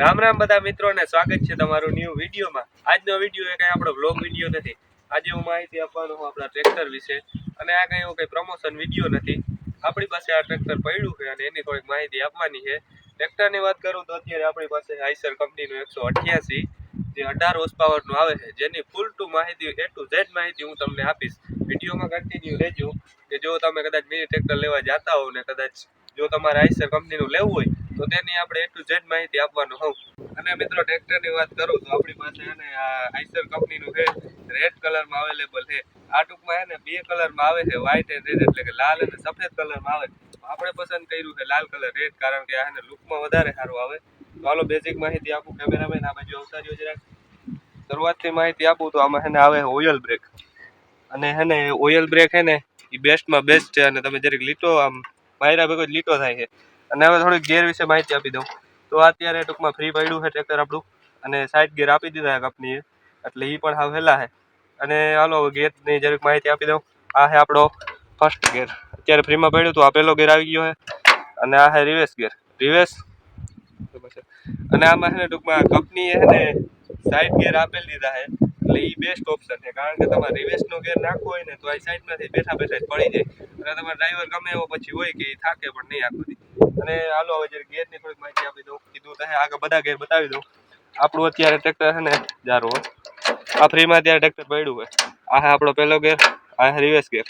રામ રામ બધા મિત્રોને સ્વાગત છે તમારું ન્યૂ વિડીયોમાં. આજનો વીડિયો એ કઈ આપણો બ્લોગ વીડિયો નથી. આજે હું માહિતી આપવાનો હું આપણા ટ્રેક્ટર વિશે. અને આ કઈ એવું કઈ પ્રમોશન વીડિયો નથી. આપણી પાસે આ ટ્રેક્ટર પડ્યું છે અને એની થોડીક માહિતી આપવાની છે. ટ્રેક્ટરની વાત કરું તો અત્યારે આપણી પાસે આઈસર કંપનીનું એકસો અઠ્યાસી, જે અઢાર હોર્સ પાવરનું આવે છે. જેની ફૂલ ટુ માહિતી એ ટુ ઝેડ માહિતી હું તમને આપીશ. વિડીયોમાં કન્ટિન્યુ રહેજો. કે જો તમે કદાચ મિની ટ્રેક્ટર લેવા જતા હોવ ને કદાચ જો તમારે આઈસર કંપનીનું લેવું હોય, તો તેની આપણે એ ટુ ઝેડ માહિતી આપવાનું હોઉં. અને મિત્રો, ટ્રેક્ટરની વાત કરું, તો આપણી પાસે છે ને આ આઈસર કંપનીનું છે, રેડ કલરમાં અવેલેબલ છે. આ ટૂંકમાં છે ને બે કલરમાં આવે છે વ્હાઇટ એન્ડ રેડ એટલે કે લાલ અને સફેદ કલરમાં આવે. આપણે પસંદ કર્યું છે લાલ કલર રેડ કારણ કે આ છે ને લુકમાં વધારે સારું આવે. તો હાલો બેઝિક માહિતી આપું કેમેરામેન આ બાજુ અવતાર્યો જરાક. શરૂઆતથી માહિતી આપું, તો આમાં છે ને આવે ઓઇલ બ્રેક અને છે ને ઓઇલ બ્રેક છે ને, એ બેસ્ટમાં બેસ્ટ છે, અને તમે જરીક લીટો આમ માયરા ભેગો જ લીટો થાય છે. અને હવે થોડીક ગેર વિશે માહિતી આપી દઉં. તો અત્યારે ટૂંકમાં ફ્રી પડ્યું છે ટ્રેક્ટર આપણું. અને સાઈડ ગેર આપી દીધા છે કંપનીએ એટલે એ પણ સાવ હેલા છે. અને હાલો ગેરની જરાક માહિતી આપી દઉં. આ છે આપણો ફર્સ્ટ ગેર અત્યારે ફ્રીમાં પડ્યું હતું આ પહેલો ગેર આવી ગયો છે. અને આ છે રિવેસ ગેર રિવેસ અને આમાં છે ને ટૂંકમાં કંપનીએ છે ને સાઈડ ગેર આપેલ દીધા છે. એટલે એ બેસ્ટ ઓપ્શન છે. કારણ કે તમારે રિવેસનો ગેર નાખવો હોય ને, તો આ સાઈડમાંથી બેઠા બેઠા જ પડી જાય. અને તમારો ડ્રાઈવર ગમે એવો પછી હોય કે એ થાકે પણ નહીં આખો અને હાલો, હવે જયારે ગેરની થોડીક માહિતી આપી દઉં કીધું તમે આગળ બધા ગેર બતાવી દઉં. આપણું અત્યારે ટ્રેક્ટર છે ને, જારો આ ફ્રીમાં અત્યારે ટ્રેક્ટર પડ્યું હોય. આ હે આપણો પહેલો ગેર આ હે રિવેસ ગેર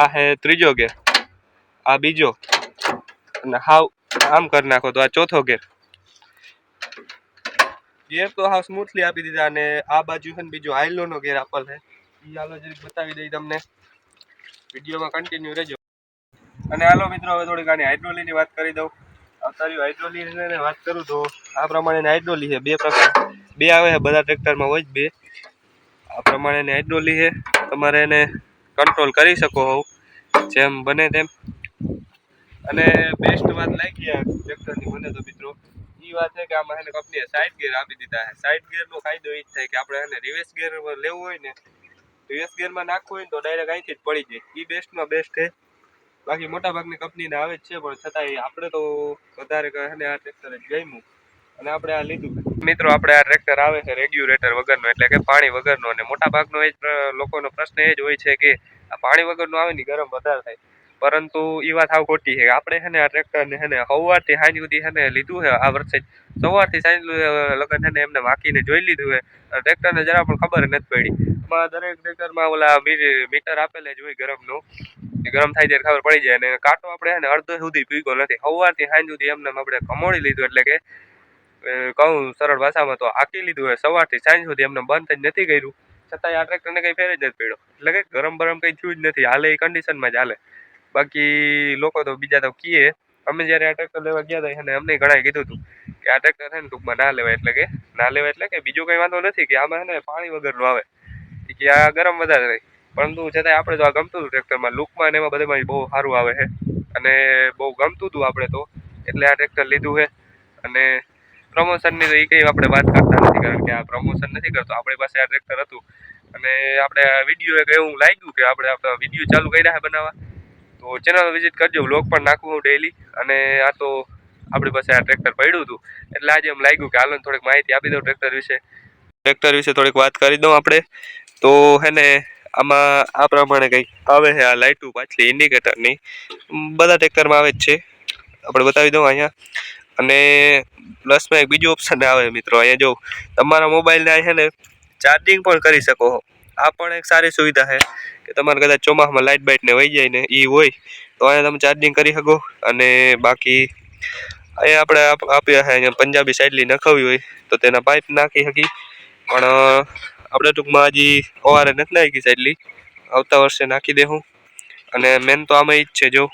આ હે ત્રીજો ગેર આ બીજો. અને હાવ, આમ કરી નાખો તો આ ચોથો ગેર ગેર તો હાવ સ્મૂથલી આપી દીધા અને આ બાજુ છે ને બીજો હાઈલોનો ગેર આપેલ છે. એ હાલો જરીક બતાવી દઈ તમને. વિડીયોમાં કન્ટિન્યુ રહેજો. અને હાલો મિત્રો, હવે થોડીક આની હાઇડ્રોલીની વાત કરી દઉં. અત્યારે હાઇડ્રોલીને વાત કરું તો આ પ્રમાણેની હાઇડ્રોલી છે બે પ્રકાર. બે આવે છે, બધા ટ્રેક્ટરમાં હોય જ બે. આ પ્રમાણેની હાઇડ્રોલી છે, તમારે એને કંટ્રોલ કરી શકો હોવ. જેમ બને તેમ. અને બેસ્ટ વાત લાગી આ ટ્રેક્ટરની મને તો મિત્રો. એ વાત છે કે આમાં એને કંપનીએ સાઈડ ગેર આપી દીધા છે. સાઈડ ગેરનો ફાયદો એ જ થાય કે આપણે એને રિવર્સ ગેર લેવું હોય ને રિવર્સ ગેરમાં નાખવું હોય ને તો ડાયરેક્ટ અહીંથી જ પડી જાય. એ બેસ્ટમાં બેસ્ટ છે. બાકી મોટાભાગની કંપનીને આવે જ છે, પણ છતાંય આપણે તો વધારે કહે ને આ ટ્રેક્ટર જ ગમ્યું. અને આપણે આ લીધું. મિત્રો, આપણે આ ટ્રેક્ટર આવે છે રેગ્યુલેટર વગરનો, એટલે કે પાણી વગરનો. અને મોટા ભાગનો એ લોકોનો પ્રશ્ન એ જ હોય છે કે આ પાણી વગરનો આવે ને ગરમ વધારે થાય. પરંતુ એ વાત આવ ખોટી છે. આપણે છે ને આ ટ્રેક્ટરને છે ને સવારથી સાંજ સુધી છે ને લીધું છે આ વર્ષે. સવારથી સાંજ લગન છે ને એમને વાંકીને જોઈ લીધું છે. ટ્રેક્ટરને જરા પણ ખબર નથી પડી. એમાં દરેક ટ્રેક્ટરમાં ઓલા મીટર આપેલા જ હોય ગરમનું. ગરમ થાય ત્યારે ખબર પડી જાય. અને કાંટો આપણે છે ને અડધો સુધી પીગો નથી. સવારથી સાંજ સુધી એમને આપણે કમોડી લીધું એટલે કે કહું સરળ ભાષામાં તો હાકી લીધું હોય સવારથી સાંજ સુધી એમને બંધ જ નથી કર્યું. છતાંય આ ટ્રેક્ટરને કંઈ ફેર જ નથી પડ્યો. એટલે કે ગરમ બરમ કંઈ થયું જ નથી. હાલે એ કન્ડિશનમાં જ હાલે. બાકી લોકો તો બીજા તો કીએ. અમે જ્યારે આ ટ્રેક્ટર લેવા ગયા હતા અને અમને ઘણાએ કીધું હતું કે આ ટ્રેક્ટર છે ને ટૂંકમાં ના લેવાય એટલે કે, ના લેવાય એટલે કે બીજું કંઈ વાંધો નથી કે આમાં છે ને પાણી વગરનું આવે. કે આ ગરમ વધારે થાય પરંતુ છતાંય આપણે તો આ ગમતું હતું ટ્રેક્ટરમાં લુકમાં અને એમાં બધામાં બહુ સારું આવે છે. અને બહુ ગમતું હતું આપણે તો. એટલે આ ટ્રેક્ટર લીધું છે. અને પ્રમોશનની તો એ કંઈ આપણે વાત કરતા નથી કારણ કે આ પ્રમોશન નથી કરતો. આપણી પાસે આ ટ્રેક્ટર હતું. અને આપણે વીડિયો એક એવું લાગ્યું કે આપણે આપણા વીડિયો ચાલુ કર્યા છે બનાવવા. તો ચેનલ વિઝિટ કરજો વ્લોગ પણ નાખું હું ડેઈલી અને આ તો આપણી પાસે આ ટ્રેક્ટર પડ્યું હતું. એટલે આજે એમ લાગ્યું કે હાલને થોડીક માહિતી આપી દઉં ટ્રેક્ટર વિશે. ટ્રેક્ટર વિશે થોડીક વાત કરી દઉં આપણે. તો હે ને, આમાં આ પ્રમાણે કંઈક આવે છે આ લાઇટું પાછલી ઇન્ડિકેટરની બધા ટ્રેક્ટરમાં આવે જ છે. આપણે બતાવી દઉં અહીંયા. અને પ્લસમાં એક બીજું ઓપ્શન આવે મિત્રો. અહીંયા જો તમારા મોબાઈલને છે ને ચાર્જિંગ પણ કરી શકો આ પણ એક સારી સુવિધા છે કે તમારે કદાચ ચોમાસામાં લાઇટ બાઇટ ને વહી જાય ને એ હોય, તો અહીંયા તમે ચાર્જિંગ કરી શકો અને બાકી અહીંયા આપણે આપ્યા છે અહીંયા પંજાબી સાઇડલી નખાવી હોય તો તેના પાઇપ નાખી શકી પણ આપણે ટૂંકમાં હજી ઓવારે નથી નાખી સાઇડલી આવતા વર્ષે નાખી દેવું અને મેન તો આમાં જ છે જો.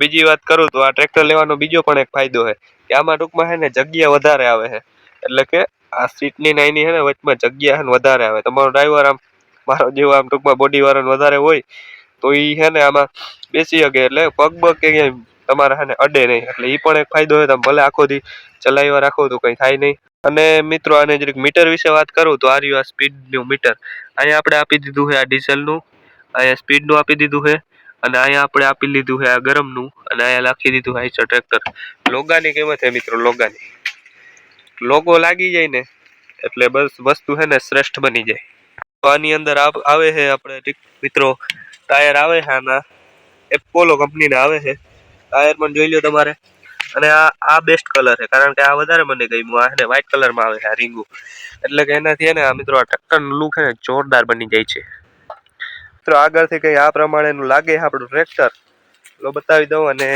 બીજી વાત કરું તો આ ટ્રેક્ટર લેવાનો બીજો પણ એક ફાયદો છે કે આમાં ટૂંકમાં છે ને જગ્યા વધારે આવે છે. એટલે કે આ સીટની નાની છે ને વચમાં જગ્યા છે ને વધારે આવે. તમારો ડ્રાઈવર આમ મારો જેવો આમ ટૂંકમાં બોડી વાળાનો વધારે હોય, તો એ છે ને આમાં બેસી શકે એટલે પગ બગ કે ક્યાંય તમારે છે ને અડે નહીં. એટલે એ પણ એક ફાયદો છે, તમે ભલે આખો દી ચલાવ્યા રાખો તો કંઈ થાય નહીં. અને મિત્રો, આને જરીક મીટર વિશે વાત કરું તો આ રહ્યું આ સ્પીડનું મીટર. અહીંયા આપણે આપી દીધું છે આ ડીઝલનું, અહીંયા સ્પીડનું આપી દીધું છે, અને અહીંયા આપણે આપી લીધું છે આ ગરમનું, અને અહીંયા લખી દીધું છે ટ્રેક્ટર લોગાની કિંમત છે મિત્રો, લોગાની. લોગો લાગી જાય ને, એટલે બસ વસ્તુ છે ને શ્રેષ્ઠ બની જાય. આની અંદર આવે છે આપણે મિત્રો, ટાયર આવે છે આના એપોલો કંપનીના આવે છે. ટાયર પણ જોઈ લો તમારે. અને આ આ બેસ્ટ કલર છે, કારણ કે આ વધારે મને ગમ્યું. આ ને વ્હાઇટ કલરમાં આવે છે આ રીંગુ. એટલે કે એનાથી ને આ મિત્રો આ ટ્રેક્ટરનું લુક છે જોરદાર બની જાય છે. મિત્રો, આગળથી કંઈ આ પ્રમાણેનું લાગે છે આપણું ટ્રેક્ટર લો બતાવી દઉં અને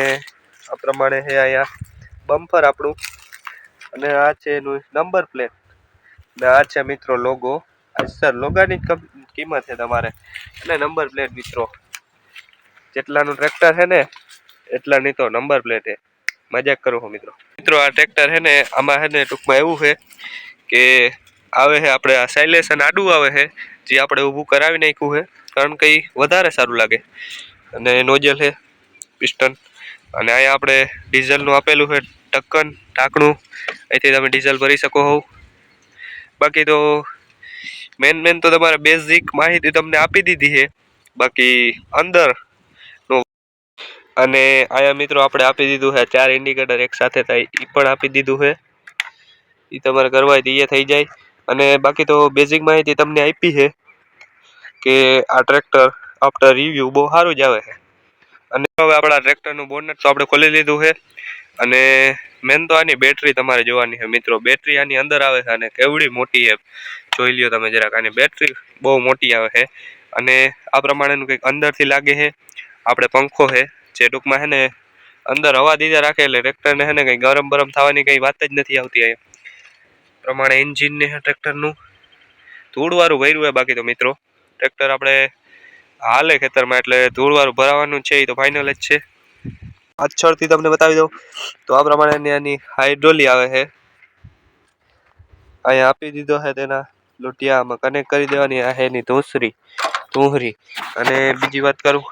આ પ્રમાણે છે અહીંયા બમ્પર આપણું. અને આ છે એનું નંબર પ્લેટ ને આ છે મિત્રો લોગો સર, લોગાની જ કમ- કિંમત છે તમારે. અને નંબર પ્લેટ મિત્રો. જેટલાનું ટ્રેક્ટર છે ને, એટલાની તો નંબર પ્લેટ છે. મજાક કરું છું મિત્રો. મિત્રો, આ ટ્રેક્ટર છે ને, આમાં છે ને ટૂંકમાં એવું છે કે આવે છે આપણે આ સાઇલેશન આડું આવે છે, જે આપણે ઊભું કરાવી નાખ્યું છે, કારણ કે વધારે સારું લાગે. અને નોઝલ છે, પિસ્ટન. અને અહીંયા આપણે ડીઝલનું આપેલું છે ઢક્કન ઢાંકણું. અહીંથી તમે ડીઝલ ભરી શકો હોવ. બાકી તો મેન મેન તો તમારે બેઝિક માહિતી તમને આપી દીધી છે. બાકી અંદર અને અહીંયા મિત્રો આપણે આપી દીધું છે, ચાર ઇન્ડિકેટર એક સાથે થાય એ પણ આપી દીધું છે. એ તમારે કરવા હોય એ થઈ જાય. અને બાકી તો બેઝિક માહિતી તમને આપી છે કે આ ટ્રેક્ટર આફ્ટર રિવ્યુ બહુ સારું જ આવે છે. અને હવે આપણા ટ્રેક્ટરનું બોનટ તો આપણે ખોલી લીધું છે. અને મેન તો આની બેટરી તમારે જોવાની છે મિત્રો. બેટરી આની અંદર આવે છે અને કેવડી મોટી છે. જોઈ લ્યો તમે જરાક. આની બેટરી બહુ મોટી આવે છે. અને આ પ્રમાણેનું કંઈક અંદરથી લાગે છે. આપણે પંખો છે, જે ટૂંકમાં છે ને અંદર હવા દીધા રાખે એટલે ટ્રેક્ટરને છે ને કંઈ ગરમ બરમ થવાની કંઈ વાત જ નથી આવતી અહીંયા. પ્રમાણે એન્જિન ને ટ્રેક્ટરનું ધૂળવાળું ભર્યું હોય બાકી તો મિત્રો. ટ્રેક્ટર આપણે હાલે ખેતરમાં એટલે ધૂળવાળું ભરાવાનું છે એ તો ફાઇનલ જ છે. પાછળથી તમને બતાવી દઉં. તો આ પ્રમાણે આની હાઇડ્રોલી આવે છે. અહીંયા આપી દીધો છે તેના લોટિયામાં કનેક્ટ કરી દેવાની આ હેની ધૂસરી, ધૂહરી. અને બીજી વાત કરું,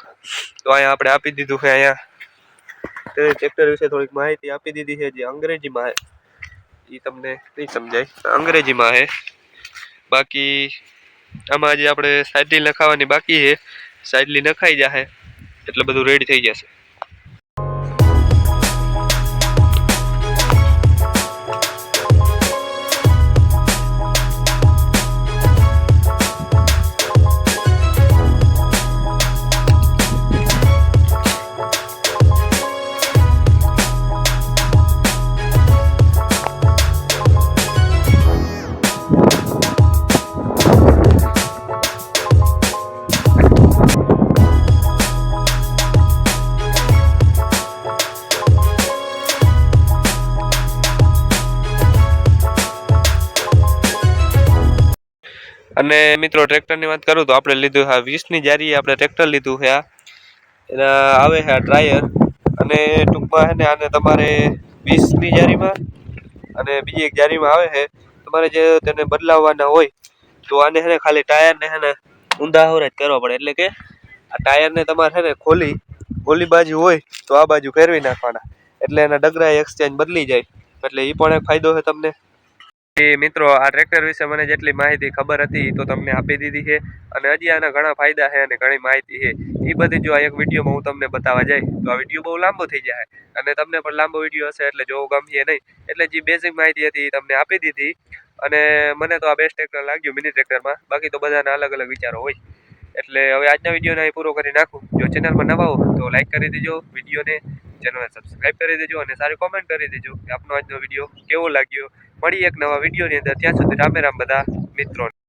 તો અહીંયા આપણે આપી દીધું છે અહીંયા. તે ટ્રેક્ટર વિશે થોડીક માહિતી આપી દીધી છે, જે અંગ્રેજીમાં એ તમને નહીં સમજાય અંગ્રેજીમાં છે બાકી આમાં જે આપણે સાઇડલી નખાવાની બાકી છે સાઇડલી નખાઈ જશે એટલે બધું રેડી થઈ જશે. અને મિત્રો, ટ્રેક્ટરની વાત કરું તો આપણે લીધું હા, વીસની જારી આપણે ટ્રેક્ટર લીધું છે આ. આવે છે આ ટ્રાયર. અને ટૂંકમાં છે ને આને તમારે વીસની જારીમાં અને બીજી એક જારીમાં આવે છે. તમારે જે તેને બદલાવવાના હોય તો આને છે ને ખાલી ટાયરને છે ને ઊંધા જ કરવા પડે. એટલે કે આ ટાયરને તમારે છે ને ખોલી ઓલી બાજુ હોય તો આ બાજુ ફેરવી નાખવાના. એટલે એના ડગરા એક્સચેન્જ બદલી જાય. એટલે એ પણ એક ફાયદો છે તમને. મિત્રો, આ ટ્રેક્ટર વિશે મને જેટલી માહિતી ખબર હતી તો તમને આપી દીધી છે અને હજી આના ઘણા ફાયદા છે અને ઘણી માહિતી છે. એ બધી જો આ એક વિડીયોમાં હું તમને બતાવવા જાય, તો આ વીડિયો બહુ લાંબો થઈ જાય અને તમને પણ લાંબો વીડિયો હશે એટલે જોવું ગમશે નહીં. એટલે જે બેઝિક માહિતી હતી તમને આપી દીધી અને મને તો આ બેસ્ટ ટ્રેક્ટર લાગ્યું મિની ટ્રેક્ટરમાં બાકી તો બધાના અલગ અલગ વિચારો હોય. એટલે હવે આજના વિડીયોને અહીં પૂરો કરી નાખું. જો ચેનલમાં નવા હો તો લાઇક કરી દેજો વિડીયોને. ચેનલને સબસ્ક્રાઈબ કરી દેજો અને સારી કોમેન્ટ કરી દેજો કે આપનો આજનો વીડિયો કેવો લાગ્યો. મળી એક નવા વિડીયોની અંદર. ત્યાં સુધી રામે રામ બધા મિત્રો